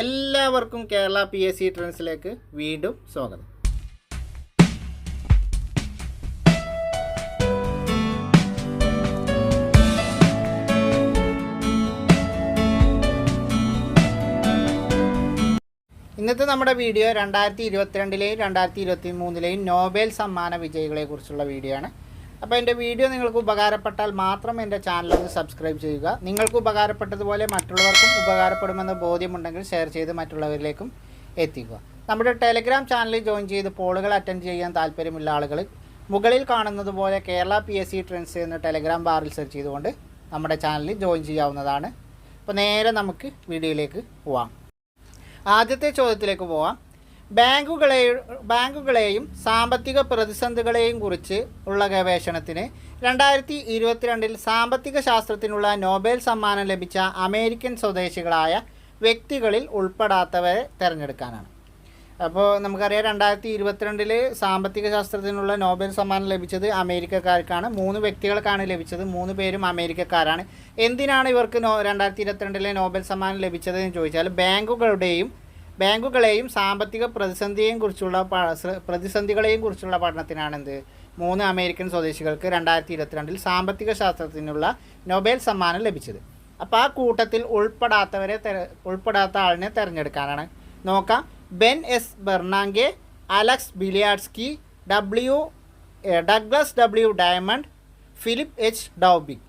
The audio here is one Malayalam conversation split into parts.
എല്ലാവർക്കും കേരള പി എസ് സി ട്രെൻഡ്സിലേക്ക് വീണ്ടും സ്വാഗതം. ഇന്നത്തെ നമ്മുടെ വീഡിയോ രണ്ടായിരത്തി ഇരുപത്തിരണ്ടിലെയും രണ്ടായിരത്തി ഇരുപത്തി മൂന്നിലെയും നോബൽ സമ്മാന വിജയികളെ കുറിച്ചുള്ള വീഡിയോ ആണ്. അപ്പോൾ എന്റെ വീഡിയോ നിങ്ങൾക്ക് ഉപകാരപ്പെട്ടാൽ മാത്രം എന്റെ ചാനൽ ഒന്ന് സബ്സ്ക്രൈബ് ചെയ്യുക. നിങ്ങൾക്ക് ഉപകാരപ്പെട്ടതുപോലെ മറ്റുള്ളവർക്കും ഉപകാരപ്പെടുമെന്ന് ബോധ്യമുണ്ടെങ്കിൽ ഷെയർ ചെയ്ത് മറ്റുള്ളവരിലേക്കും എത്തിക്കുക. നമ്മുടെ ടെലിഗ്രാം ചാനലിൽ ജോയിൻ ചെയ്ത് പോളുകൾ അറ്റൻഡ് ചെയ്യാൻ താല്പര്യമുള്ള ആളുകൾ മുകളിൽ കാണുന്നത് പോലെ Kerala P S C trends എന്ന ടെലിഗ്രാം ബാറിൽ സെർച്ച് ചെയ്തുകൊണ്ട് നമ്മുടെ ചാനലിൽ ജോയിൻ ചെയ്യാവുന്നതാണ്. അപ്പോൾ നേരെ നമുക്ക് വീഡിയോയിലേക്ക് പോവാം. ആദ്യത്തെ ചോദ്യത്തിലേക്ക് പോവാം. ബാങ്കുകളെ ബാങ്കുകളെയും സാമ്പത്തിക പ്രതിസന്ധികളെയും കുറിച്ച് ഉള്ള ഗവേഷണത്തിന് രണ്ടായിരത്തി ഇരുപത്തിരണ്ടിൽ സാമ്പത്തിക ശാസ്ത്രത്തിനുള്ള നോബൽ സമ്മാനം ലഭിച്ച അമേരിക്കൻ സ്വദേശികളായ വ്യക്തികളിൽ ഉൾപ്പെടാത്തവരെ തിരഞ്ഞെടുക്കാനാണ്. അപ്പോൾ നമുക്കറിയാം രണ്ടായിരത്തി ഇരുപത്തിരണ്ടിൽ സാമ്പത്തിക ശാസ്ത്രത്തിനുള്ള നോബൽ സമ്മാനം ലഭിച്ചത് അമേരിക്കക്കാർക്കാണ്. മൂന്ന് വ്യക്തികൾക്കാണ് ലഭിച്ചത്. മൂന്ന് പേരും അമേരിക്കക്കാരാണ്. എന്തിനാണ് ഇവർക്ക് നോ രണ്ടായിരത്തി ഇരുപത്തിരണ്ടിലെ നോബൽ സമ്മാനം ലഭിച്ചതെന്ന് ചോദിച്ചാൽ ബാങ്കുകളുടെയും ബാങ്കുകളെയും സാമ്പത്തിക പ്രതിസന്ധിയെയും കുറിച്ചുള്ള പ്രതിസന്ധികളെയും കുറിച്ചുള്ള പഠനത്തിനാണെന്ത്? മൂന്ന് അമേരിക്കൻ സ്വദേശികൾക്ക് രണ്ടായിരത്തി ഇരുപത്തിരണ്ടിൽ സാമ്പത്തിക ശാസ്ത്രത്തിനുള്ള നൊബേൽ സമ്മാനം ലഭിച്ചത്. അപ്പോൾ ആ കൂട്ടത്തിൽ ഉൾപ്പെടാത്തവരെ ഉൾപ്പെടാത്ത ആളിനെ തിരഞ്ഞെടുക്കാനാണ്. നോക്കാം. Ben S Bernanke Alex Bialiatski W Douglas W Diamond Philip H Dybvig.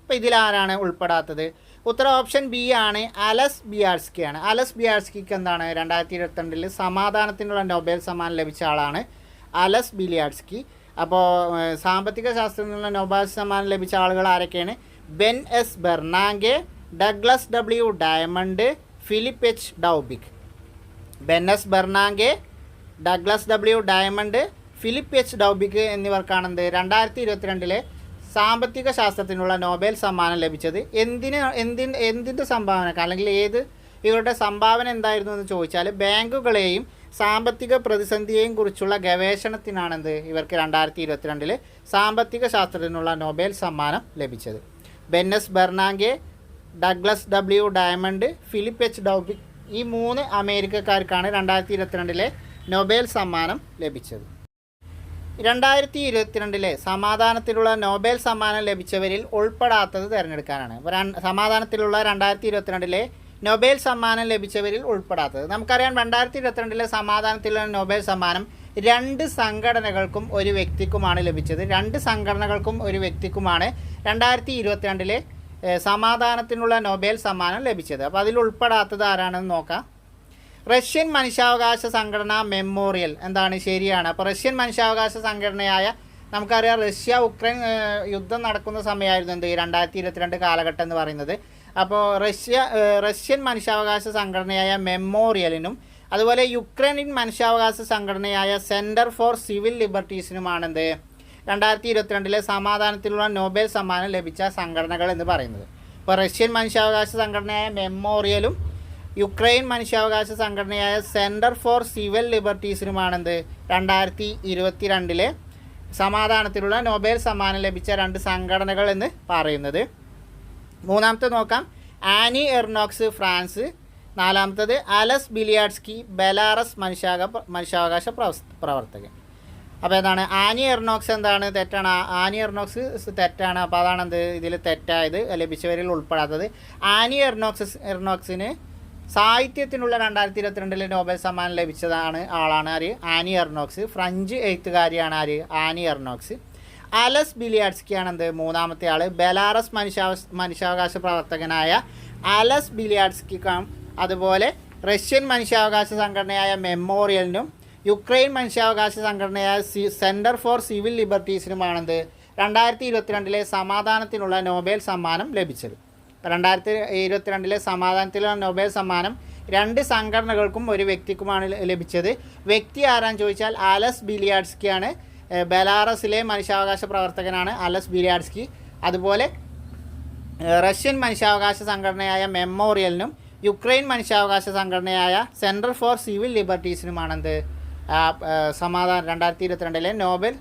അപ്പോൾ ഇതിലാരാണ് ഉൾപ്പെടാത്തത്? ഉത്തര ഓപ്ഷൻ ബി ആണ് അലസ് ബിയാർസ്കി ആണ് അലസ് ബിയാർസ്കിക്ക് എന്താണ്? രണ്ടായിരത്തി ഇരുപത്തിരണ്ടിൽ സമാധാനത്തിനുള്ള നൊബേൽ സമ്മാനം ലഭിച്ച ആളാണ് അലസ് ബിലിയാഡ്സ്കി അപ്പോൾ സാമ്പത്തിക ശാസ്ത്രത്തിനുള്ള നൊബേൽ സമ്മാനം ലഭിച്ച ആളുകൾ ആരൊക്കെയാണ്? Ben S Bernanke Douglas W Diamond Philip H Dybvig. S Bernanke Douglas W Diamond Philip H Dybvig എന്നിവർക്കാണെന്ത്? രണ്ടായിരത്തി ഇരുപത്തിരണ്ടിലെ സാമ്പത്തിക ശാസ്ത്രത്തിനുള്ള നോബൽ സമ്മാനം ലഭിച്ചത് എന്തിന് എന്തിന് എന്തിന്റെ സംഭാവനക്ക്? അല്ലെങ്കിൽ ഏത് ഇവരുടെ സംഭാവന എന്തായിരുന്നു എന്ന് ചോദിച്ചാൽ ബാങ്കുകളെയും സാമ്പത്തിക പ്രതിസന്ധിയെയും കുറിച്ചുള്ള ഗവേഷണത്തിനാണെന്ത് ഇവർക്ക് രണ്ടായിരത്തി ഇരുപത്തിരണ്ടിൽ സാമ്പത്തിക ശാസ്ത്രത്തിനുള്ള നോബൽ സമ്മാനം ലഭിച്ചത്. Ben S Bernanke Douglas W Diamond Philip H Dybvig ഈ മൂന്ന് അമേരിക്കക്കാർക്കാണ് രണ്ടായിരത്തി ഇരുപത്തിരണ്ടിലെ നൊബേൽ സമ്മാനം ലഭിച്ചത്. രണ്ടായിരത്തി ഇരുപത്തിരണ്ടിലെ സമാധാനത്തിലുള്ള നോബൽ സമ്മാനം ലഭിച്ചവരിൽ ഉൾപ്പെടാത്തത് തിരഞ്ഞെടുക്കാനാണ്. സമാധാനത്തിലുള്ള രണ്ടായിരത്തി ഇരുപത്തിരണ്ടിലെ നൊബേൽ സമ്മാനം ലഭിച്ചവരിൽ ഉൾപ്പെടാത്തത്. നമുക്കറിയാം രണ്ടായിരത്തി ഇരുപത്തിരണ്ടിലെ സമാധാനത്തിലുള്ള നൊബേൽ സമ്മാനം രണ്ട് സംഘടനകൾക്കും ഒരു വ്യക്തിക്കുമാണ് ലഭിച്ചത്. രണ്ട് സംഘടനകൾക്കും ഒരു വ്യക്തിക്കുമാണ് രണ്ടായിരത്തി ഇരുപത്തിരണ്ടിലെ സമാധാനത്തിനുള്ള നൊബേൽ സമ്മാനം ലഭിച്ചത്. അപ്പോൾ അതിൽ ഉൾപ്പെടാത്തത് ആരാണെന്ന് നോക്കാം. റഷ്യൻ മനുഷ്യാവകാശ സംഘടന മെമ്മോറിയൽ. എന്താണ്? ശരിയാണ്. അപ്പോൾ റഷ്യൻ മനുഷ്യാവകാശ സംഘടനയായ നമുക്കറിയാം റഷ്യ ഉക്രൈൻ യുദ്ധം നടക്കുന്ന സമയമായിരുന്നു എന്ത്? രണ്ടായിരത്തി ഇരുപത്തിരണ്ട് കാലഘട്ടം എന്ന് പറയുന്നത്. അപ്പോൾ റഷ്യ റഷ്യൻ മനുഷ്യാവകാശ സംഘടനയായ മെമ്മോറിയലിനും അതുപോലെ യുക്രൈനിൻ മനുഷ്യാവകാശ സംഘടനയായ സെന്റർ ഫോർ സിവിൽ ലിബർട്ടീസിനുമാണെന്ത് രണ്ടായിരത്തി ഇരുപത്തിരണ്ടിലെ സമാധാനത്തിലുള്ള നോബൽ സമ്മാനം ലഭിച്ച സംഘടനകൾ എന്ന് പറയുന്നത്. ഇപ്പോൾ റഷ്യൻ മനുഷ്യാവകാശ സംഘടനയായ മെമ്മോറിയലും യുക്രൈൻ മനുഷ്യാവകാശ സംഘടനയായ സെന്റർ ഫോർ സിവിൽ ലിബർട്ടീസിനുമാണെന്ത് രണ്ടായിരത്തി ഇരുപത്തിരണ്ടിലെ സമാധാനത്തിലുള്ള നൊബേൽ സമ്മാനം ലഭിച്ച രണ്ട് സംഘടനകൾ എന്ന് പറയുന്നത്. മൂന്നാമത്തെ നോക്കാം. Annie Ernaux France. നാലാമത്തത് അലസ് ബിലിയാഡ്സ്കി ബെലാറസ് മനുഷ്യാക മനുഷ്യാവകാശ പ്രവർത്തകൻ. അപ്പോൾ എന്താണ്? ആനി എർണോക്സ് എന്താണ്? തെറ്റാണ്. ആനി എർണോക്സ് തെറ്റാണ്. അപ്പോൾ അതാണ് എന്ത് ഇതിൽ തെറ്റായത് ലഭിച്ചവരിൽ ഉൾപ്പെടാത്തത്. ആനി എർണോക്സ് എർണോക്സിന് സാഹിത്യത്തിനുള്ള രണ്ടായിരത്തി ഇരുപത്തിരണ്ടിലെ നോബൽ സമ്മാനം ലഭിച്ചതാണ് ആളാണ് ആര്? ആനി എർണോക്സ്. ഫ്രഞ്ച് എഴുത്തുകാരിയാണ് ആര്? Annie Ernaux. അലസ് ബിലിയാഡ്സ്കിയാണ് എന്ത് മൂന്നാമത്തെ ആൾ ബെലാറസ് മനുഷ്യാവ മനുഷ്യാവകാശ പ്രവർത്തകനായ അലസ് ബിലിയാഡ്സ്കിക്കും അതുപോലെ റഷ്യൻ മനുഷ്യാവകാശ സംഘടനയായ മെമ്മോറിയലിനും യുക്രൈൻ മനുഷ്യാവകാശ സംഘടനയായ സി സെന്റർ ഫോർ സിവിൽ ലിബർട്ടീസിനുമാണെന്ത്? രണ്ടായിരത്തി ഇരുപത്തിരണ്ടിലെ സമാധാനത്തിനുള്ള നോബൽ സമ്മാനം ലഭിച്ചത്. രണ്ടായിരത്തി ഇരുപത്തിരണ്ടിലെ സമാധാനത്തിലുള്ള നൊബേൽ സമ്മാനം രണ്ട് സംഘടനകൾക്കും ഒരു വ്യക്തിക്കുമാണ് ലഭിച്ചത്. വ്യക്തി ആരാന്ന് ചോദിച്ചാൽ അലസ് ബിലിയാഡ്സ്കിയാണ്. ബെലാറസിലെ മനുഷ്യാവകാശ പ്രവർത്തകനാണ് അലസ് ബിലിയാഡ്സ്കി. അതുപോലെ റഷ്യൻ മനുഷ്യാവകാശ സംഘടനയായ മെമ്മോറിയലിനും യുക്രൈൻ മനുഷ്യാവകാശ സംഘടനയായ സെന്റർ ഫോർ സിവിൽ ലിബർട്ടീസിനുമാണെന്ത്? സമാധാന രണ്ടായിരത്തി ഇരുപത്തിരണ്ടിലെ നോബൽ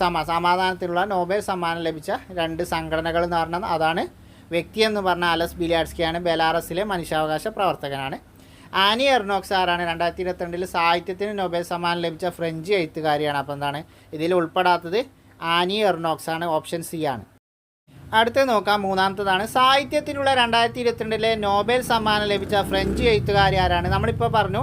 സമ സമാധാനത്തിലുള്ള നോബൽ സമ്മാനം ലഭിച്ച രണ്ട് സംഘടനകൾ എന്ന് പറഞ്ഞാൽ അതാണ് വ്യക്തി എന്ന് പറഞ്ഞാൽ അലസ് ബിലിയാഡ്സ്കിയാണ് ബെലാറസിലെ മനുഷ്യാവകാശ പ്രവർത്തകനാണ്. ആനി എർണോക്സ് ആരാണ്? രണ്ടായിരത്തി ഇരുപത്തിരണ്ടിൽ സാഹിത്യത്തിന് നൊബേൽ സമ്മാനം ലഭിച്ച ഫ്രഞ്ച് എഴുത്തുകാരിയാണ്. അപ്പോൾ എന്താണ്? ഇതിൽ ഉൾപ്പെടാത്തത് ആനി എർണോക്സ് ആണ് ഓപ്ഷൻ സി ആണ്. അടുത്ത് നോക്കാം. മൂന്നാമത്തതാണ്. സാഹിത്യത്തിനുള്ള രണ്ടായിരത്തി ഇരുപത്തിരണ്ടിലെ നോബൽ സമ്മാനം ലഭിച്ച ഫ്രഞ്ച് എഴുത്തുകാരി ആരാണ്? നമ്മളിപ്പോൾ പറഞ്ഞു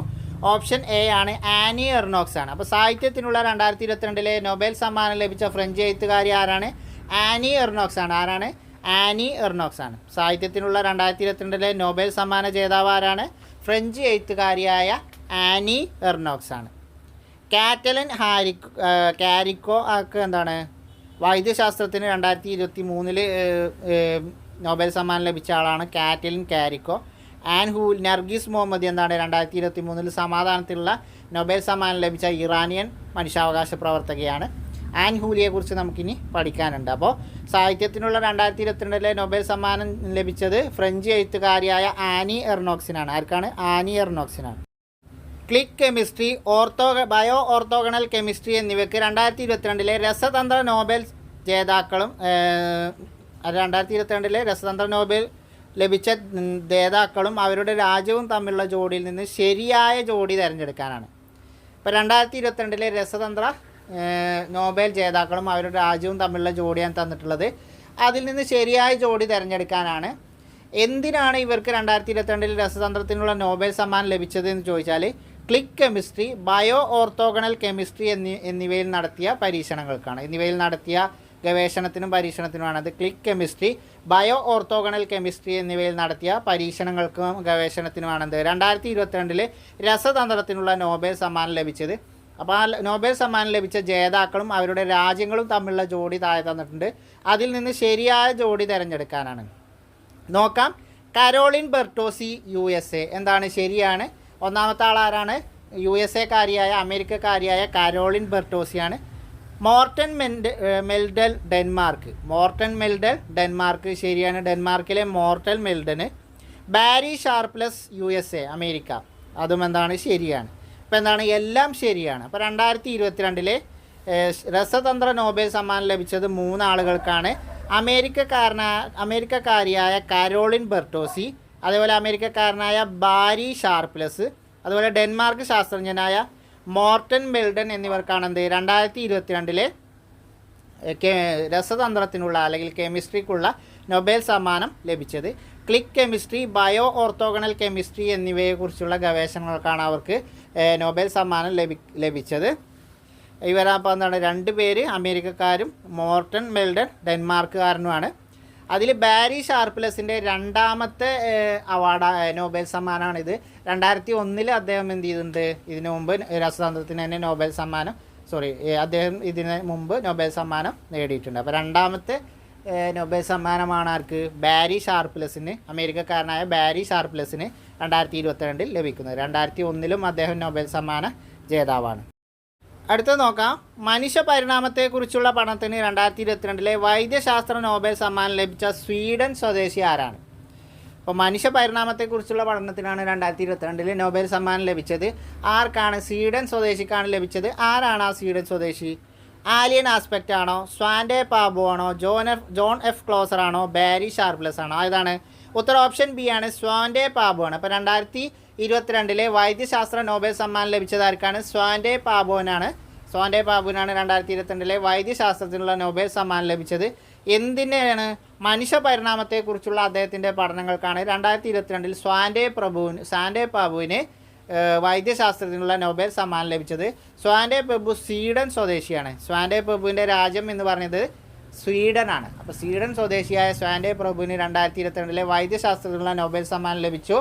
ഓപ്ഷൻ എ ആണ് ആനി എർണോക്സ് ആണ്. അപ്പോൾ സാഹിത്യത്തിനുള്ള രണ്ടായിരത്തി ഇരുപത്തിരണ്ടിലെ നൊബേൽ സമ്മാനം ലഭിച്ച ഫ്രഞ്ച് എഴുത്തുകാരി ആരാണ്? ആനി എർണോക്സ് ആണ്. ആരാണ്? ആനി എർണോക്സ് ആണ്. സാഹിത്യത്തിനുള്ള രണ്ടായിരത്തി ഇരുപത്തിരണ്ടിലെ നോബൽ സമ്മാന ജേതാവ് ആരാണ്? ഫ്രഞ്ച് എഴുത്തുകാരിയായ ആനി എർണോക്സ് ആണ്. കാറ്റലൻ ഹാരി കാരിക്കോ ഒക്കെ എന്താണ്? വൈദ്യശാസ്ത്രത്തിന് രണ്ടായിരത്തി ഇരുപത്തി മൂന്നിൽ നോബൽ സമ്മാനം ലഭിച്ച ആളാണ് Katalin Kariko. An who Narges Mohammad എന്താണ് രണ്ടായിരത്തി ഇരുപത്തി മൂന്നിൽ സമാധാനത്തിലുള്ള നൊബേൽ സമ്മാനം ലഭിച്ച ഇറാനിയൻ മനുഷ്യാവകാശ പ്രവർത്തകയാണ് ആൻ ഹൂലിയെക്കുറിച്ച് നമുക്കിനി പഠിക്കാനുണ്ട്. അപ്പോൾ സാഹിത്യത്തിനുള്ള രണ്ടായിരത്തി ഇരുപത്തിരണ്ടിലെ നൊബേൽ സമ്മാനം ലഭിച്ചത് ഫ്രഞ്ച് എഴുത്തുകാരിയായ ആനി എർണോക്സിനാണ്. ആർക്കാണ്? Annie എർണോക്സിനാണ്. Click chemistry ortho bio orthogonal chemistry എന്നിവയ്ക്ക് രണ്ടായിരത്തി ഇരുപത്തിരണ്ടിലെ രസതന്ത്ര നോബൽ ജേതാക്കളും രണ്ടായിരത്തി ഇരുപത്തിരണ്ടിലെ രസതന്ത്ര നോബൽ ലഭിച്ച ജേതാക്കളും അവരുടെ രാജ്യവും തമ്മിലുള്ള ജോഡിയിൽ നിന്ന് ശരിയായ ജോഡി തിരഞ്ഞെടുക്കാനാണ്. ഇപ്പോൾ രണ്ടായിരത്തി ഇരുപത്തിരണ്ടിലെ രസതന്ത്ര നോബൽ ജേതാക്കളും അവരുടെ രാജ്യവും തമ്മിലുള്ള ജോഡിയാണ് തന്നിട്ടുള്ളത്. അതിൽ നിന്ന് ശരിയായ ജോഡി തിരഞ്ഞെടുക്കാനാണ്. എന്തിനാണ് ഇവർക്ക് രണ്ടായിരത്തി ഇരുപത്തിരണ്ടിൽ രസതന്ത്രത്തിനുള്ള നോബൽ സമ്മാനം ലഭിച്ചത് എന്ന് ചോദിച്ചാൽ click chemistry bio orthogonal chemistry എന്നി എന്നിവയിൽ നടത്തിയ പരീക്ഷണങ്ങൾക്കാണ്. എന്നിവയിൽ നടത്തിയ ഗവേഷണത്തിനും പരീക്ഷണത്തിനുമാണ് അത്. Click chemistry bio orthogonal chemistry എന്നിവയിൽ നടത്തിയ പരീക്ഷണങ്ങൾക്കും ഗവേഷണത്തിനുമാണെന്ത് രണ്ടായിരത്തി ഇരുപത്തിരണ്ടിൽ രസതന്ത്രത്തിനുള്ള നോബൽ സമ്മാനം ലഭിച്ചത്. അപ്പോൾ ആ നോബൽ സമ്മാനം ലഭിച്ച ജേതാക്കളും അവരുടെ രാജ്യങ്ങളും തമ്മിലുള്ള ജോഡി താഴെ തന്നിട്ടുണ്ട്. അതിൽ നിന്ന് ശരിയായ ജോഡി തിരഞ്ഞെടുക്കാനാണ്. നോക്കാം. Caroline Bertozzi U S A. എന്താണ് ശരിയാണ്? ഒന്നാമത്തെ ആൾ ആരാണ് U S എക്കാരിയായ അമേരിക്കക്കാരിയായ Caroline ബെർട്ടോസിയാണ്. Morten mend Meldal Denmark. Morten Meldal Denmark ശരിയാണ്. ഡെൻമാർക്കിലെ mortal മെൽഡന്. Barry ഷാർപ്ലസ് U S A America. അതും എന്താണ്? ശരിയാണ്. അപ്പോൾ എന്താണ്? എല്ലാം ശരിയാണ്. അപ്പോൾ രണ്ടായിരത്തി ഇരുപത്തിരണ്ടിലെ രസതന്ത്ര നോബൽ സമ്മാനം ലഭിച്ചത് മൂന്നാളുകൾക്കാണ് അമേരിക്കക്കാരന അമേരിക്കക്കാരിയായ കാരോളിൻ ബെർട്ടോസി അതേപോലെ അമേരിക്കക്കാരനായ ബാരി ഷാർപ്ലസ് അതുപോലെ ഡെൻമാർക്ക് ശാസ്ത്രജ്ഞനായ മോർട്ടൻ ബെൽഡൻ എന്നിവർക്കാണ് എന്ത്? രണ്ടായിരത്തി ഇരുപത്തിരണ്ടിലെ രസതന്ത്രത്തിനുള്ള അല്ലെങ്കിൽ കെമിസ്ട്രിക്കുള്ള നൊബേൽ സമ്മാനം ലഭിച്ചത്. Click chemistry bio orthogonal chemistry എന്നിവയെക്കുറിച്ചുള്ള ഗവേഷണങ്ങൾക്കാണ് അവർക്ക് നോബൽ സമ്മാനം ലഭി ലഭിച്ചത്. ഇവരപ്പോൾ എന്താണ്? രണ്ട് പേര് അമേരിക്കക്കാരും മോർട്ടൺ മെൽഡൻ ഡെൻമാർക്കുകാരനുമാണ്. അതിൽ ബാരി ഷാർപ്ലസിന്റെ രണ്ടാമത്തെ അവാർഡ് നോബൽ സമ്മാനമാണിത്. രണ്ടായിരത്തി ഒന്നിൽ അദ്ദേഹം എന്ത് ചെയ്തിട്ടുണ്ട്? ഇതിനു മുമ്പ് രസതന്ത്രത്തിന് തന്നെ നോബൽ സമ്മാനം സോറി അദ്ദേഹം ഇതിന് മുമ്പ് നോബൽ സമ്മാനം നേടിയിട്ടുണ്ട്. അപ്പോൾ രണ്ടാമത്തെ സമ്മാനമാണ് ആർക്ക്? ബാരി ഷാർപ്ലസിന് അമേരിക്കക്കാരനായ ബാരി ഷാർപ്ലസിന് രണ്ടായിരത്തി ഇരുപത്തിരണ്ടിൽ ലഭിക്കുന്നത്. രണ്ടായിരത്തി ഒന്നിലും അദ്ദേഹം നൊബേൽ സമ്മാന ജേതാവാണ്. അടുത്തത് നോക്കാം. മനുഷ്യ പരിണാമത്തെക്കുറിച്ചുള്ള പഠനത്തിന് രണ്ടായിരത്തി ഇരുപത്തിരണ്ടിലെ വൈദ്യശാസ്ത്ര നോബൽ സമ്മാനം ലഭിച്ച സ്വീഡൻ സ്വദേശി ആരാണ്? അപ്പോൾ മനുഷ്യ പരിണാമത്തെക്കുറിച്ചുള്ള പഠനത്തിനാണ് രണ്ടായിരത്തി ഇരുപത്തിരണ്ടിൽ നോബൽ സമ്മാനം ലഭിച്ചത്. ആർക്കാണ്? സ്വീഡൻ സ്വദേശിക്കാണ് ലഭിച്ചത്. ആരാണ് ആ സ്വീഡൻ സ്വദേശി? ആലിയൻ ആസ്പെക്റ്റ് ആണോ? സ്വാൻഡേ പാബു ആണോ? John F John F Clauser ആണോ? ബാരി ഷാർപ്ലസ് ആണോ? ഏതാണ് ഉത്തരം ഓപ്ഷൻ ബി ആണ്. സ്വാൻഡേ പാബു ആണ്. അപ്പോൾ രണ്ടായിരത്തി ഇരുപത്തിരണ്ടിലെ വൈദ്യശാസ്ത്ര നോബൽ സമ്മാനം ലഭിച്ചത് ആർക്കാണ്? സ്വാൻഡേ പാബുവിനാണ്. സ്വാൻഡേ പാബുവിനാണ് രണ്ടായിരത്തി ഇരുപത്തിരണ്ടിലെ വൈദ്യശാസ്ത്രത്തിനുള്ള നോബൽ സമ്മാനം ലഭിച്ചത്. എന്തിനാണ് മനുഷ്യ പരിണാമത്തെക്കുറിച്ചുള്ള അദ്ദേഹത്തിന്റെ പഠനങ്ങൾക്കാണ് രണ്ടായിരത്തി ഇരുപത്തിരണ്ടിൽ സ്വാൻഡേ പ്രഭുവിന് സ്വാൻഡേ പാബുവിന് വൈദ്യശാസ്ത്രത്തിനുള്ള നോബൽ സമ്മാനം ലഭിച്ചത് സ്വാൻഡേ പ്രഭു സ്വീഡൻ സ്വദേശിയാണ്. സ്വാൻഡേ പ്രഭുവിന്റെ രാജ്യം എന്ന് പറഞ്ഞത് സ്വീഡനാണ്. അപ്പോൾ സ്വീഡൻ സ്വദേശിയായ സ്വാൻഡേ പ്രഭുവിന് രണ്ടായിരത്തി ഇരുപത്തിരണ്ടിലെ വൈദ്യശാസ്ത്രത്തിനുള്ള നോബൽ സമ്മാനം ലഭിച്ചു.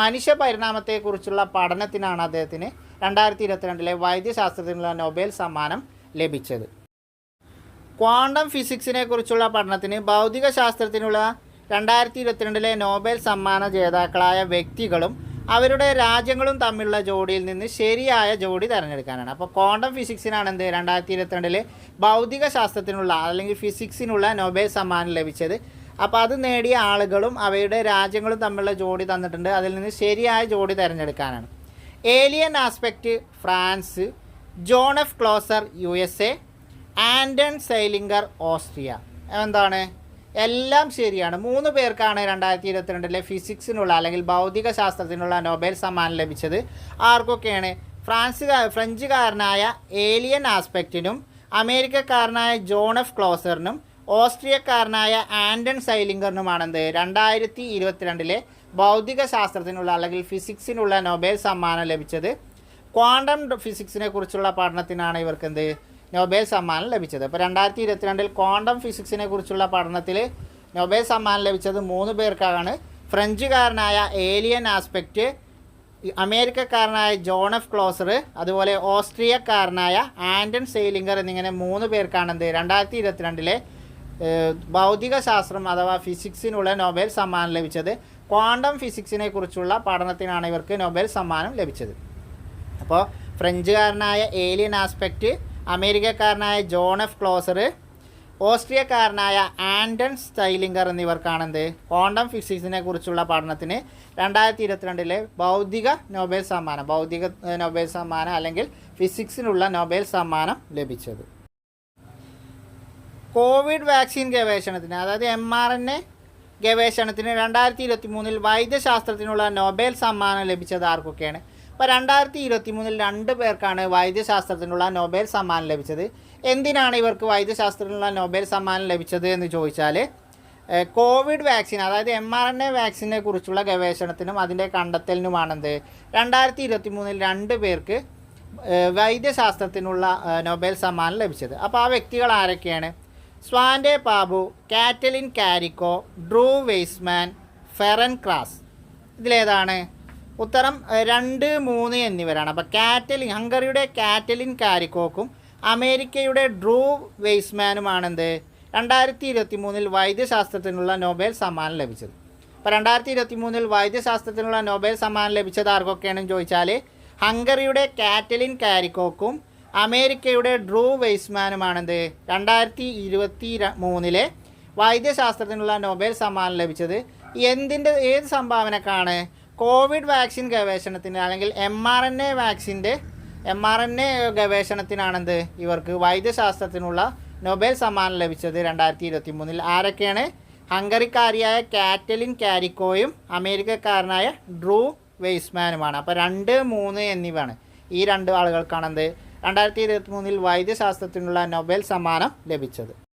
മനുഷ്യ പരിണാമത്തെക്കുറിച്ചുള്ള പഠനത്തിനാണ് അദ്ദേഹത്തിന് രണ്ടായിരത്തി ഇരുപത്തിരണ്ടിലെ വൈദ്യശാസ്ത്രത്തിനുള്ള നോബൽ സമ്മാനം ലഭിച്ചത്. ക്വാണ്ടം ഫിസിക്സിനെ കുറിച്ചുള്ള പഠനത്തിന് ഭൗതിക ശാസ്ത്രത്തിനുള്ള രണ്ടായിരത്തി ഇരുപത്തിരണ്ടിലെ നോബൽ സമ്മാന ജേതാക്കളായ വ്യക്തികളും അവരുടെ രാജ്യങ്ങളും തമ്മിലുള്ള ജോഡിയിൽ നിന്ന് ശരിയായ ജോഡി തിരഞ്ഞെടുക്കാനാണ്. അപ്പോൾ ക്വാണ്ടം ഫിസിക്സിനാണ് എന്ത് രണ്ടായിരത്തി ഇരുപത്തിരണ്ടിലെ ഭൗതിക ശാസ്ത്രത്തിനുള്ള അല്ലെങ്കിൽ ഫിസിക്സിനുള്ള നൊബേൽ സമ്മാനം ലഭിച്ചത്. അപ്പോൾ അത് നേടിയ ആളുകളും അവയുടെ രാജ്യങ്ങളും തമ്മിലുള്ള ജോഡി തന്നിട്ടുണ്ട്. അതിൽ നിന്ന് ശരിയായ ജോഡി തിരഞ്ഞെടുക്കാനാണ്. Alain Aspect France John F Clauser U S A Anton Zeilinger Austria. എന്താണ്? എല്ലാം ശരിയാണ്. മൂന്ന് പേർക്കാണ് രണ്ടായിരത്തി ഇരുപത്തിരണ്ടിലെ ഫിസിക്സിനുള്ള അല്ലെങ്കിൽ ഭൗതിക ശാസ്ത്രത്തിനുള്ള നൊബേൽ സമ്മാനം ലഭിച്ചത്. ആർക്കൊക്കെയാണ്? ഫ്രാൻസ് ഫ്രഞ്ചുകാരനായ ഏലിയൻ ആസ്പെക്റ്റിനും അമേരിക്കക്കാരനായ ജോൺ എഫ് ക്ലോസറിനും ഓസ്ട്രിയക്കാരനായ ആൻഡൺ സൈലിംഗറിനുമാണെന്ത്? രണ്ടായിരത്തി ഇരുപത്തിരണ്ടിലെ ഭൗതിക ശാസ്ത്രത്തിനുള്ള അല്ലെങ്കിൽ ഫിസിക്സിനുള്ള നൊബേൽ സമ്മാനം ലഭിച്ചത്. ക്വാണ്ടം ഫിസിക്സിനെ കുറിച്ചുള്ള പഠനത്തിനാണ് ഇവർക്ക് എന്ത് നൊബേൽ സമ്മാനം ലഭിച്ചത്. അപ്പോൾ രണ്ടായിരത്തി ഇരുപത്തിരണ്ടിൽ ക്വാണ്ടം ഫിസിക്സിനെ കുറിച്ചുള്ള പഠനത്തിൽ നൊബേൽ സമ്മാനം ലഭിച്ചത് മൂന്ന് പേർക്കാണ്. ഫ്രഞ്ചുകാരനായ ഏലിയൻ ആസ്പെക്റ്റ് അമേരിക്കക്കാരനായ ജോൺ എഫ് ക്ലോസർ അതുപോലെ ഓസ്ട്രിയക്കാരനായ ആൻഡൻ സെയിലിംഗർ എന്നിങ്ങനെ മൂന്ന് പേർക്കാണ് എന്ത് രണ്ടായിരത്തി ഇരുപത്തിരണ്ടിലെ ഏഹ്, ഭൗതിക ശാസ്ത്രം അഥവാ ഫിസിക്സിനുള്ള നൊബേൽ സമ്മാനം ലഭിച്ചത്. ക്വാണ്ടം ഫിസിക്സിനെ കുറിച്ചുള്ള പഠനത്തിനാണ് ഇവർക്ക് നൊബേൽ സമ്മാനം ലഭിച്ചത്. അപ്പോൾ ഫ്രഞ്ചുകാരനായ ഏലിയൻ ആസ്പെക്റ്റ് അമേരിക്കക്കാരനായ ജോൺ എഫ് ക്ലോസർ ഓസ്ട്രിയക്കാരനായ ആൻഡൻ സ്റ്റൈലിംഗർ എന്നിവർക്കാണെന്ത്? ക്വാണ്ടം ഫിസിക്സിനെ കുറിച്ചുള്ള പഠനത്തിന് രണ്ടായിരത്തി ഇരുപത്തിരണ്ടിലെ ഭൗതിക നൊബേൽ സമ്മാനം ഭൗതിക നൊബേൽ സമ്മാനം അല്ലെങ്കിൽ ഫിസിക്സിനുള്ള നൊബേൽ സമ്മാനം ലഭിച്ചത്. കോവിഡ് വാക്സിൻ ഗവേഷണത്തിന് അതായത് എം ആർ എൻ എ ഗവേഷണത്തിന് രണ്ടായിരത്തി ഇരുപത്തി മൂന്നിൽ വൈദ്യശാസ്ത്രത്തിനുള്ള നൊബേൽ സമ്മാനം ലഭിച്ചത് ആർക്കൊക്കെയാണ്? അപ്പോൾ രണ്ടായിരത്തി ഇരുപത്തി മൂന്നിൽ രണ്ട് പേർക്കാണ് വൈദ്യശാസ്ത്രത്തിനുള്ള നൊബേൽ സമ്മാനം ലഭിച്ചത്. എന്തിനാണ് ഇവർക്ക് വൈദ്യശാസ്ത്രത്തിനുള്ള നൊബേൽ സമ്മാനം ലഭിച്ചത് എന്ന് ചോദിച്ചാൽ കോവിഡ് വാക്സിൻ അതായത് എം ആർ എൻ എ വാക്സിനെ കുറിച്ചുള്ള ഗവേഷണത്തിനും അതിന്റെ കണ്ടെത്തലിനുമാണെന്ത്? രണ്ടായിരത്തി ഇരുപത്തി മൂന്നിൽ രണ്ട് പേർക്ക് വൈദ്യശാസ്ത്രത്തിനുള്ള നൊബേൽ സമ്മാനം ലഭിച്ചത്. അപ്പോൾ ആ വ്യക്തികൾ ആരൊക്കെയാണ്? Svante Paabo Katalin Kariko Drew Weissman Ferenc Krausz. ഇതിലേതാണ്? ഉത്തരം രണ്ട് മൂന്ന് എന്നിവരാണ്. അപ്പോൾ കാറ്റലിൻ ഹംഗറിയുടെ കാറ്റലിൻ കാരിക്കോക്കും അമേരിക്കയുടെ ഡ്രൂ വെയ്സ്മാനുമാണെന്ത്? രണ്ടായിരത്തി ഇരുപത്തി മൂന്നിൽ വൈദ്യശാസ്ത്രത്തിനുള്ള നൊബേൽ സമ്മാനം ലഭിച്ചത്. അപ്പോൾ രണ്ടായിരത്തി ഇരുപത്തി മൂന്നിൽ വൈദ്യശാസ്ത്രത്തിനുള്ള നൊബേൽ സമ്മാനം ലഭിച്ചത് ആർക്കൊക്കെയാണെന്ന് ചോദിച്ചാൽ ഹംഗറിയുടെ കാറ്റലിൻ കാരിക്കോക്കും അമേരിക്കയുടെ ഡ്രൂ വെയ്സ്മാനുമാണെന്ത്? രണ്ടായിരത്തി ഇരുപത്തി മൂന്നിലെ വൈദ്യശാസ്ത്രത്തിനുള്ള നൊബേൽ സമ്മാനം ലഭിച്ചത് എന്തിന്റെ ഏത് സംഭാവനക്കാണ്? കോവിഡ് വാക്സിൻ ഗവേഷണത്തിന് അല്ലെങ്കിൽ എം ആർ എൻ എ വാക്സിന്റെ എം ആർ എൻ എ ഗവേഷണത്തിനാണെന്ത്? ഇവർക്ക് വൈദ്യശാസ്ത്രത്തിനുള്ള നൊബേൽ സമ്മാനം ലഭിച്ചത് രണ്ടായിരത്തി ഇരുപത്തി മൂന്നിൽ ആരൊക്കെയാണ്? ഹംഗറിക്കാരിയായ കാറ്റലിൻ കാരിക്കോയും അമേരിക്കക്കാരനായ ഡ്രൂ വെയ്സ്മാനുമാണ്. അപ്പോൾ രണ്ട് മൂന്ന് എന്നിവയാണ്. ഈ രണ്ട് ആളുകൾക്കാണെന്ത്? രണ്ടായിരത്തി ഇരുപത്തി മൂന്നിൽ വൈദ്യശാസ്ത്രത്തിനുള്ള നൊബേൽ സമ്മാനം ലഭിച്ചത്.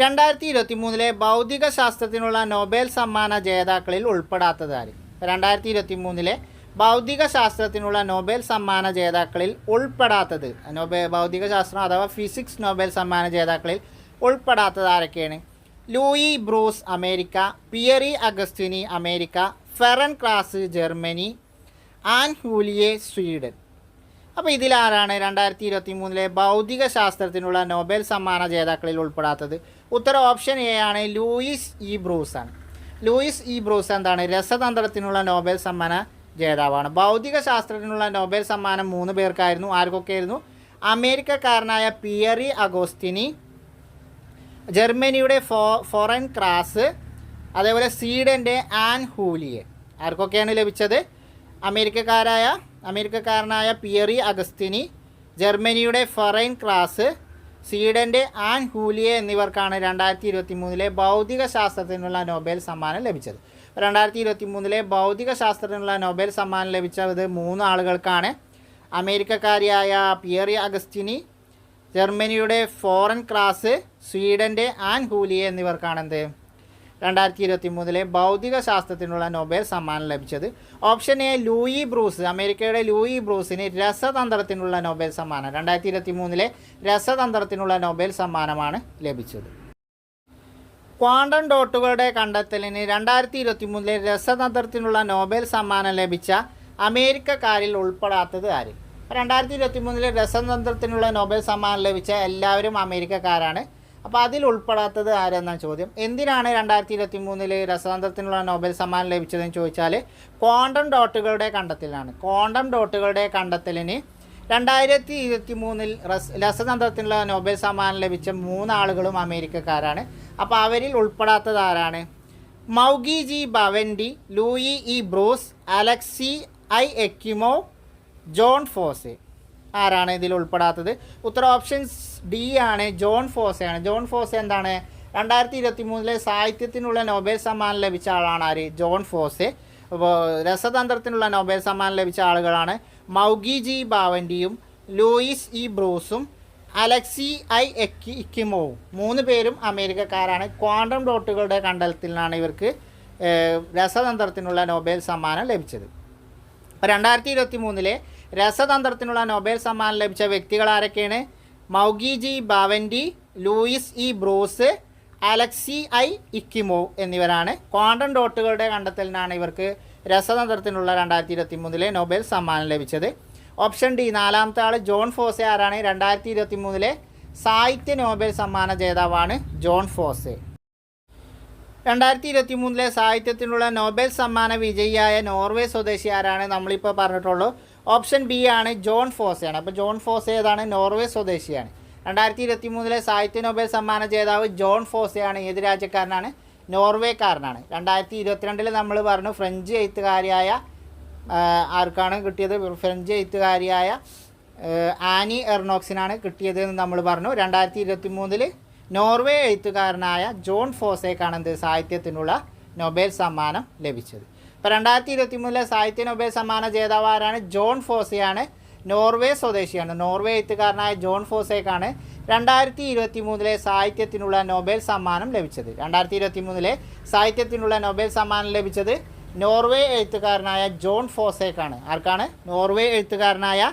രണ്ടായിരത്തി ഇരുപത്തി മൂന്നിലെ ഭൗതിക ശാസ്ത്രത്തിനുള്ള നൊബേൽ സമ്മാന ജേതാക്കളിൽ ഉൾപ്പെടാത്തത് ആര്? രണ്ടായിരത്തി ഇരുപത്തി മൂന്നിലെ ഭൗതിക ശാസ്ത്രത്തിനുള്ള നൊബേൽ സമ്മാന ജേതാക്കളിൽ ഉൾപ്പെടാത്തത് നൊബേ ഭൗതിക ശാസ്ത്രം അഥവാ ഫിസിക്സ് നൊബേൽ സമ്മാന ജേതാക്കളിൽ ഉൾപ്പെടാത്തത് ആരൊക്കെയാണ്? Louis Brus America Pierre Agostini America Ferenc Krausz Germany Anne L'Huillier Sweden. അപ്പോൾ ഇതിലാരാണ് രണ്ടായിരത്തി ഇരുപത്തി മൂന്നിലെ ഭൗതിക ശാസ്ത്രത്തിനുള്ള നൊബേൽ സമ്മാന ജേതാക്കളിൽ ഉൾപ്പെടാത്തത്? ഉത്തര ഓപ്ഷൻ എ ആണ് ലൂയിസ് ഇ ബ്രൂസ് ആണ്. ലൂയിസ് ഇ ബ്രൂസ് എന്താണ്? രസതന്ത്രത്തിനുള്ള നൊബേൽ സമ്മാന ജേതാവാണ്. ഭൗതിക ശാസ്ത്രത്തിനുള്ള നോബൽ സമ്മാനം മൂന്ന് പേർക്കായിരുന്നു. ആർക്കൊക്കെയായിരുന്നു? അമേരിക്കക്കാരനായ പിയറി അഗോസ്റ്റിനി ജർമ്മനിയുടെ ഫോ ഫോറൻ ക്രാസ് അതേപോലെ സ്വീഡന്റെ ആൻ ഹൂലിയെ. ആർക്കൊക്കെയാണ് ലഭിച്ചത്? അമേരിക്കക്കാരായ അമേരിക്കക്കാരനായ പിയറി അഗസ്തിനി ജർമ്മനിയുടെ ഫറൈൻ ക്ലാസ് സ്വീഡന്റെ ആൻ ഹൂലിയെ എന്നിവർക്കാണ് രണ്ടായിരത്തി ഇരുപത്തി മൂന്നിലെ ഭൗതിക ശാസ്ത്രത്തിനുള്ള നൊബേൽ സമ്മാനം ലഭിച്ചത്. രണ്ടായിരത്തി ഇരുപത്തി മൂന്നിലെ ഭൗതിക ശാസ്ത്രത്തിനുള്ള നൊബേൽ സമ്മാനം ലഭിച്ചത് മൂന്ന് ആളുകൾക്കാണ്. അമേരിക്കക്കാരിയായ പിയറി അഗസ്റ്റിനി ജർമ്മനിയുടെ ഫോറൻ ക്ലാസ് സ്വീഡന്റെ ആൻ ഹൂലിയെ എന്നിവർക്കാണെന്ത്? രണ്ടായിരത്തി ഇരുപത്തി മൂന്നിലെ ഭൗതിക ശാസ്ത്രത്തിനുള്ള നൊബേൽ സമ്മാനം ലഭിച്ചത് ഓപ്ഷൻ എ ലൂയി ബ്രൂസ് അമേരിക്കയുടെ ലൂയി ബ്രൂസിന് രസതന്ത്രത്തിനുള്ള നൊബേൽ സമ്മാനം. രണ്ടായിരത്തി ഇരുപത്തി മൂന്നിലെ രസതന്ത്രത്തിനുള്ള നൊബേൽ സമ്മാനമാണ് ലഭിച്ചത്. ക്വാണ്ടം ഡോട്ടുകളുടെ കണ്ടെത്തലിന് രണ്ടായിരത്തി ഇരുപത്തി മൂന്നിലെ രസതന്ത്രത്തിനുള്ള നോബൽ സമ്മാനം ലഭിച്ച അമേരിക്കക്കാരിൽ ഉൾപ്പെടാത്തത് ആര്? രണ്ടായിരത്തി ഇരുപത്തി മൂന്നിലെ രസതന്ത്രത്തിനുള്ള നോബൽ സമ്മാനം ലഭിച്ച എല്ലാവരും അമേരിക്കക്കാരാണ്. അപ്പോൾ അതിൽ ഉൾപ്പെടാത്തത് ആരെന്നാണ് ചോദ്യം? എന്തിനാണ് രണ്ടായിരത്തി ഇരുപത്തി മൂന്നിൽ രസതന്ത്രത്തിനുള്ള നോബൽ സമ്മാനം ലഭിച്ചതെന്ന് ചോദിച്ചാൽ ക്വാണ്ടം ഡോട്ടുകളുടെ കണ്ടെത്തലാണ് ക്വാണ്ടം ഡോട്ടുകളുടെ കണ്ടെത്തലിന് രണ്ടായിരത്തി ഇരുപത്തി മൂന്നിൽ റസ് രസതന്ത്രത്തിനുള്ള നോബൽ സമ്മാനം ലഭിച്ച മൂന്നാളുകളും അമേരിക്കക്കാരാണ്. അപ്പോൾ അവരിൽ ഉൾപ്പെടാത്തത് ആരാണ്? Moungi G Bawendi Louis E Brus Alexei I Ekimov Jon Fosse. ആരാണ് ഇതിൽ ഉൾപ്പെടാത്തത്? ഉത്തര ഓപ്ഷൻസ് ഡി ആണ് ജോൺ ഫോസയാണ് ജോൺ ഫോസ എന്താണ്? രണ്ടായിരത്തി ഇരുപത്തി മൂന്നിലെ സാഹിത്യത്തിനുള്ള നൊബേൽ സമ്മാനം ലഭിച്ച ആളാണ് ആര്? Jon Fosse. അപ്പോൾ രസതന്ത്രത്തിനുള്ള നൊബേൽ സമ്മാനം ലഭിച്ച ആളുകളാണ് മൗഗി ജി ബാവന്റിയും ലൂയിസ് ഇ ബ്രൂസും അലക്സി ഐ എക്കി ഇക്കിമോവും. മൂന്ന് പേരും അമേരിക്കക്കാരാണ്. ക്വാണ്ടം ഡോട്ടുകളുടെ കണ്ടെത്തലിനാണ് ഇവർക്ക് രസതന്ത്രത്തിനുള്ള നൊബേൽ സമ്മാനം ലഭിച്ചത്. അപ്പോൾ രണ്ടായിരത്തി ഇരുപത്തി മൂന്നിലെ രസതന്ത്രത്തിനുള്ള നൊബേൽ സമ്മാനം ലഭിച്ച വ്യക്തികൾ ആരൊക്കെയാണ് Moungi G Bawendi Louis E Brus Alexei I Ekimov എന്നിവരാണ്. ക്വാണ്ടം ഡോട്ടുകളുടെ കണ്ടെത്തലിനാണ് ഇവർക്ക് രസതന്ത്രത്തിനുള്ള രണ്ടായിരത്തി ഇരുപത്തി മൂന്നിലെ നൊബേൽ സമ്മാനം ലഭിച്ചത്. ഓപ്ഷൻ ഡി നാലാമത്തെ ആൾ ജോൺ ഫോസെ ആരാണ്? രണ്ടായിരത്തി ഇരുപത്തി മൂന്നിലെ സാഹിത്യ നോബൽ സമ്മാന ജേതാവാണ് ജോൺ ഫോസെ. രണ്ടായിരത്തി ഇരുപത്തി മൂന്നിലെ സാഹിത്യത്തിനുള്ള നോബൽ സമ്മാന വിജയിയായ നോർവേ സ്വദേശി ആരാണ്? നമ്മളിപ്പോൾ പറഞ്ഞിട്ടുള്ളൂ ഓപ്ഷൻ ബി ആണ് ജോൺ ഫോസയാണ്. അപ്പോൾ ജോൺ ഫോസ ഏതാണ്? നോർവേ സ്വദേശിയാണ്. രണ്ടായിരത്തി ഇരുപത്തി മൂന്നിലെ സാഹിത്യ നൊബേൽ സമ്മാന ജേതാവ് ജോൺ ഫോസയാണ് ഏത് രാജ്യക്കാരനാണ്? നോർവേക്കാരനാണ്. രണ്ടായിരത്തി ഇരുപത്തിരണ്ടിൽ നമ്മൾ പറഞ്ഞു ഫ്രഞ്ച് എഴുത്തുകാരിയായ ആർക്കാണ് കിട്ടിയത്? ഫ്രഞ്ച് എഴുത്തുകാരിയായ ആനി എർണോക്സിനാണ് കിട്ടിയത് എന്ന് നമ്മൾ പറഞ്ഞു. രണ്ടായിരത്തി ഇരുപത്തി മൂന്നിൽ നോർവേ എഴുത്തുകാരനായ ജോൺ ഫോസേക്കാണ് എന്ത്? സാഹിത്യത്തിനുള്ള നൊബേൽ സമ്മാനം ലഭിച്ചത്. ഇപ്പോൾ രണ്ടായിരത്തി ഇരുപത്തി മൂന്നിലെ സാഹിത്യ നൊബേൽ സമ്മാന ജേതാവ് ആരാണ് ജോൺ ഫോസയാണ്. നോർവേ സ്വദേശിയാണ്. നോർവേ എഴുത്തുകാരനായ ജോൺ ഫോസേക്കാണ് രണ്ടായിരത്തി ഇരുപത്തി മൂന്നിലെ സാഹിത്യത്തിനുള്ള നൊബേൽ സമ്മാനം ലഭിച്ചത്. രണ്ടായിരത്തി ഇരുപത്തി മൂന്നിലെ സാഹിത്യത്തിനുള്ള നൊബേൽ സമ്മാനം ലഭിച്ചത് നോർവേ എഴുത്തുകാരനായ ജോൺ ഫോസേക്കാണ് ആർക്കാണ്? നോർവേ എഴുത്തുകാരനായ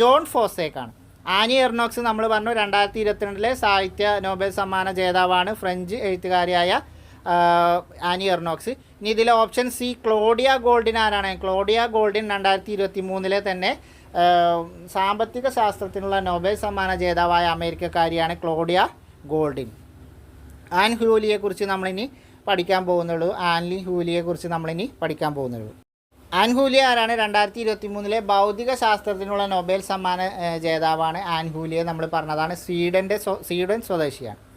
ജോൺ ഫോസേക്കാണ് ആനി എർണോക്സ് നമ്മൾ പറഞ്ഞു രണ്ടായിരത്തി ഇരുപത്തിരണ്ടിലെ സാഹിത്യ നോബൽ സമ്മാന ജേതാവാണ് ഫ്രഞ്ച് എഴുത്തുകാരിയായ ആനി എർണോക്സ്. ഇനി ഇതിലെ ഓപ്ഷൻ സി ക്ലോഡിയ ഗോൾഡിൻ ആരാണ്? ക്ലോഡിയ ഗോൾഡിൻ രണ്ടായിരത്തി ഇരുപത്തി മൂന്നിലെ തന്നെ സാമ്പത്തിക ശാസ്ത്രത്തിനുള്ള നോബൽ സമ്മാന ജേതാവായ അമേരിക്കക്കാരിയാണ് ക്ലോഡിയ ഗോൾഡിൻ ആൻ ഹൂലിയെക്കുറിച്ച് നമ്മളിനി പഠിക്കാൻ പോകുന്നുള്ളൂ. ആൻലി ഹൂലിയെക്കുറിച്ച് നമ്മളിനി പഠിക്കാൻ പോകുന്നുള്ളൂ. ആൻ ഹൂലിയ ആരാണ്? രണ്ടായിരത്തി ഇരുപത്തി മൂന്നിലെ ഭൗതിക ശാസ്ത്രത്തിനുള്ള നൊബേൽ സമ്മാന ജേതാവാണ് ആൻ ഹൂലിയ നമ്മൾ പറഞ്ഞതാണ്. സ്വീഡന്റെ സ്വ- സ്വീഡൻ സ്വദേശിയാണ്.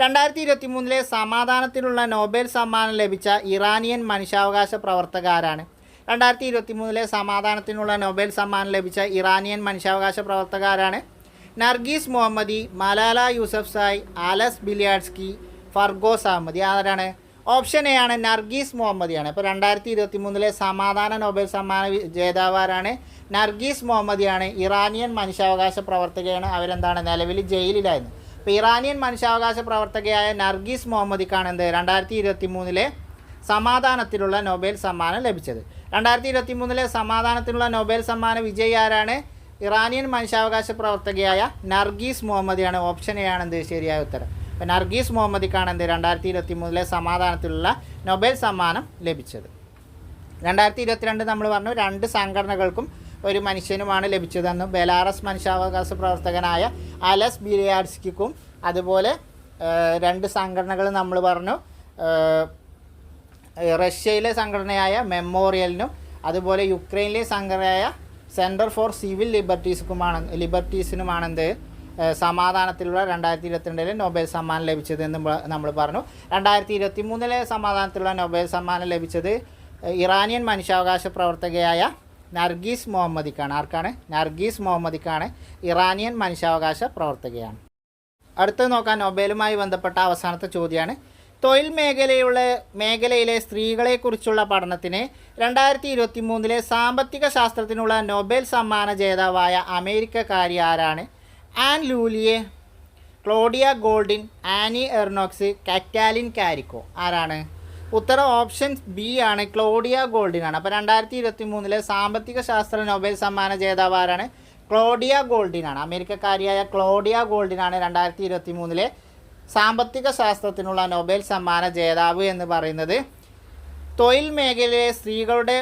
രണ്ടായിരത്തി ഇരുപത്തി മൂന്നിലെ സമാധാനത്തിനുള്ള നൊബേൽ സമ്മാനം ലഭിച്ച ഇറാനിയൻ മനുഷ്യാവകാശ പ്രവർത്തക ആരാണ്? രണ്ടായിരത്തി ഇരുപത്തി മൂന്നിലെ സമാധാനത്തിനുള്ള നൊബേൽ സമ്മാനം ലഭിച്ച ഇറാനിയൻ മനുഷ്യാവകാശ പ്രവർത്തക ആരാണ്? നർഗീസ് മുഹമ്മദി മലാല യൂസഫ് സായ് ആലസ് ബിലിയാഡ്സ്കി ഫർഗോസ് അഹമ്മദി. ആരാണ്? ഓപ്ഷൻ എ ആണ് നർഗീസ് മുഹമ്മദിയാണ് ഇപ്പോൾ രണ്ടായിരത്തി ഇരുപത്തി മൂന്നിലെ സമാധാന നൊബേൽ സമ്മാന ജേതാവാരാണ് നർഗീസ് മുഹമ്മദിയാണ് ഇറാനിയൻ മനുഷ്യാവകാശ പ്രവർത്തകയാണ്. അവരെന്താണ്? നിലവിൽ ജയിലിലായിരുന്നു. അപ്പോൾ ഇറാനിയൻ മനുഷ്യാവകാശ പ്രവർത്തകയായ നർഗീസ് മുഹമ്മദിക്കാണ് എന്ത് രണ്ടായിരത്തി ഇരുപത്തി മൂന്നിലെ സമാധാനത്തിലുള്ള നൊബേൽ സമ്മാനം ലഭിച്ചത്. രണ്ടായിരത്തി ഇരുപത്തി മൂന്നിലെ സമാധാനത്തിനുള്ള നൊബേൽ സമ്മാന വിജയി ആരാണ്? ഇറാനിയൻ മനുഷ്യാവകാശ പ്രവർത്തകയായ നർഗീസ് മുഹമ്മദിയാണ്. ഓപ്ഷൻ എ ആണ് എന്ത്? ശരിയായ ഉത്തരം. അപ്പോൾ നർഗീസ് മുഹമ്മദിക്കാണ് എന്ത് രണ്ടായിരത്തി ഇരുപത്തി മൂന്നിലെ സമാധാനത്തിലുള്ള നൊബേൽ സമ്മാനം ലഭിച്ചത്. രണ്ടായിരത്തി ഇരുപത്തിരണ്ട് നമ്മൾ പറഞ്ഞു രണ്ട് സംഘടനകൾക്കും ഒരു മനുഷ്യനുമാണ് ലഭിച്ചതെന്നും ബെലാറസ് മനുഷ്യാവകാശ പ്രവർത്തകനായ അലസ് ബിരിയാഡ്സ്കിക്കും അതുപോലെ രണ്ട് സംഘടനകൾ നമ്മൾ പറഞ്ഞു. റഷ്യയിലെ സംഘടനയായ മെമ്മോറിയലിനും അതുപോലെ യുക്രൈനിലെ സംഘടനയായ സെന്റർ ഫോർ സിവിൽ ലിബർട്ടീസുക്കുമാണ് ലിബർട്ടീസിനുമാണെന്ത് സമാധാനത്തിലുള്ള രണ്ടായിരത്തി ഇരുപത്തിരണ്ടിലെ നൊബേൽ സമ്മാനം ലഭിച്ചതെന്ന് നമ്മ- നമ്മൾ പറഞ്ഞു. രണ്ടായിരത്തി ഇരുപത്തി മൂന്നിലെ സമാധാനത്തിലുള്ള നൊബേൽ സമ്മാനം ലഭിച്ചത് ഇറാനിയൻ മനുഷ്യാവകാശ പ്രവർത്തകയായ നർഗീസ് മുഹമ്മദിക്കാണ്. ആർക്കാണ്? നർഗീസ് മുഹമ്മദിക്കാണ്. ഇറാനിയൻ മനുഷ്യാവകാശ പ്രവർത്തകയാണ്. അടുത്തത് നോക്കാൻ നൊബേലുമായി ബന്ധപ്പെട്ട അവസാനത്തെ ചോദ്യമാണ്. തൊഴിൽ മേഖലയുള്ള മേഖലയിലെ സ്ത്രീകളെക്കുറിച്ചുള്ള പഠനത്തിന് രണ്ടായിരത്തി ഇരുപത്തി മൂന്നിലെ സാമ്പത്തിക ശാസ്ത്രത്തിനുള്ള നൊബേൽ സമ്മാന ജേതാവായ അമേരിക്കക്കാരി ആരാണ്? Anne L'Huillier Claudia Goldin Annie Ernaux Katalin Kariko. ആരാണ്? ഉത്തരം ഓപ്ഷൻ ബി ആണ് ക്ലോഡിയ ഗോൾഡിൻ ആണ് അപ്പോൾ രണ്ടായിരത്തി ഇരുപത്തി മൂന്നിലെ സാമ്പത്തിക ശാസ്ത്ര നൊബേൽ സമ്മാന ജേതാവാരാണ് ക്ലോഡിയ ഗോൾഡിൻ ആണ് അമേരിക്കക്കാരിയായ ക്ലോഡിയ ഗോൾഡിൻ ആണ് രണ്ടായിരത്തി ഇരുപത്തി മൂന്നിലെ സാമ്പത്തിക ശാസ്ത്രത്തിനുള്ള നൊബേൽ സമ്മാന ജേതാവ് എന്ന് പറയുന്നത്. തൊഴിൽ മേഖലയിലെ സ്ത്രീകളുടെ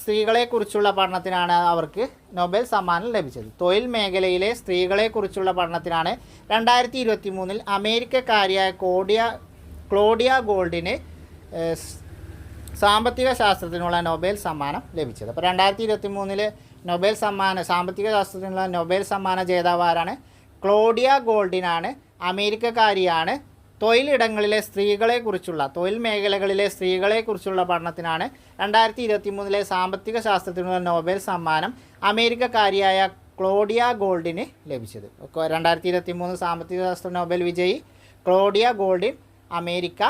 സ്ത്രീകളെക്കുറിച്ചുള്ള പഠനത്തിനാണ് അവർക്ക് നൊബേൽ സമ്മാനം ലഭിച്ചത്. തൊഴിൽ മേഖലയിലെ സ്ത്രീകളെക്കുറിച്ചുള്ള പഠനത്തിനാണ് രണ്ടായിരത്തി ഇരുപത്തി മൂന്നിൽ അമേരിക്കക്കാരിയായ കോഡിയ ക്ലോഡിയ ഗോൾഡിന് സാമ്പത്തിക ശാസ്ത്രത്തിനുള്ള നൊബേൽ സമ്മാനം ലഭിച്ചത്. അപ്പോൾ രണ്ടായിരത്തി ഇരുപത്തി മൂന്നിൽ നൊബേൽ സമ്മാന സാമ്പത്തിക ശാസ്ത്രത്തിനുള്ള നൊബേൽ സമ്മാന ജേതാവ് ആരാണ്? ക്ലോഡിയ ഗോൾഡിനാണ് അമേരിക്കക്കാരിയാണ് തൊഴിലിടങ്ങളിലെ സ്ത്രീകളെക്കുറിച്ചുള്ള തൊഴിൽ മേഖലകളിലെ സ്ത്രീകളെക്കുറിച്ചുള്ള പഠനത്തിനാണ് രണ്ടായിരത്തി ഇരുപത്തി മൂന്നിലെ സാമ്പത്തിക ശാസ്ത്രത്തിനുള്ള നൊബേൽ സമ്മാനം അമേരിക്കക്കാരിയായ ക്ലോഡിയ ഗോൾഡിന് ലഭിച്ചത്. രണ്ടായിരത്തി ഇരുപത്തി മൂന്ന് സാമ്പത്തിക ശാസ്ത്ര നൊബേൽ വിജയി. ക്ലോഡിയ ഗോൾഡിൻ അമേരിക്ക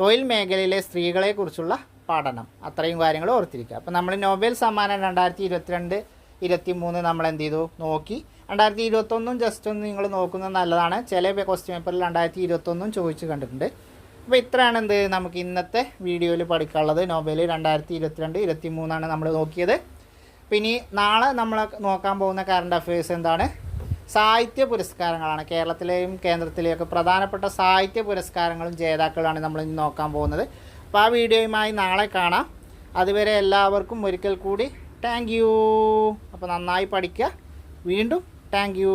തൊഴിൽ മേഖലയിലെ സ്ത്രീകളെക്കുറിച്ചുള്ള പഠനം. അത്രയും കാര്യങ്ങൾ ഓർത്തിരിക്കുക. അപ്പോൾ നമ്മൾ നോബൽ സമ്മാനം രണ്ടായിരത്തി ഇരുപത്തിരണ്ട് ഇരുപത്തി മൂന്ന് നമ്മൾ എന്ത് ചെയ്തു? നോക്കി. രണ്ടായിരത്തി ഇരുപത്തൊന്നും ജസ്റ്റ് ഒന്ന് നിങ്ങൾ നോക്കുന്നത് നല്ലതാണ്. ചില ക്വസ്റ്റ്യൻ പേപ്പറിൽ രണ്ടായിരത്തി ഇരുപത്തൊന്നും ചോദിച്ച് കണ്ടിട്ടുണ്ട്. അപ്പോൾ ഇത്രയാണ് എന്ത് നമുക്ക് ഇന്നത്തെ വീഡിയോയിൽ പഠിക്കാനുള്ളത്. നോബൽ രണ്ടായിരത്തി ഇരുപത്തിരണ്ട് ഇരുപത്തി മൂന്നാണ് നമ്മൾ നോക്കിയത് പിന്നെ നാളെ നമ്മൾ നോക്കാൻ പോകുന്ന കറണ്ട് അഫയേഴ്സ് എന്താണ്? സാഹിത്യ പുരസ്കാരങ്ങളാണ് കേരളത്തിലെയും കേന്ദ്രത്തിലെയും ഒക്കെ പ്രധാനപ്പെട്ട സാഹിത്യ പുരസ്കാരങ്ങളും ജേതാക്കളാണ് നമ്മൾ ഇന്ന് നോക്കാൻ പോകുന്നത്. അപ്പോൾ ആ വീഡിയോയുമായി നാളെ കാണാം. അതുവരെ എല്ലാവർക്കും ഒരിക്കൽ കൂടി താങ്ക് യു അപ്പോൾ നന്നായി പഠിക്കുക. വീണ്ടും താങ്ക് യു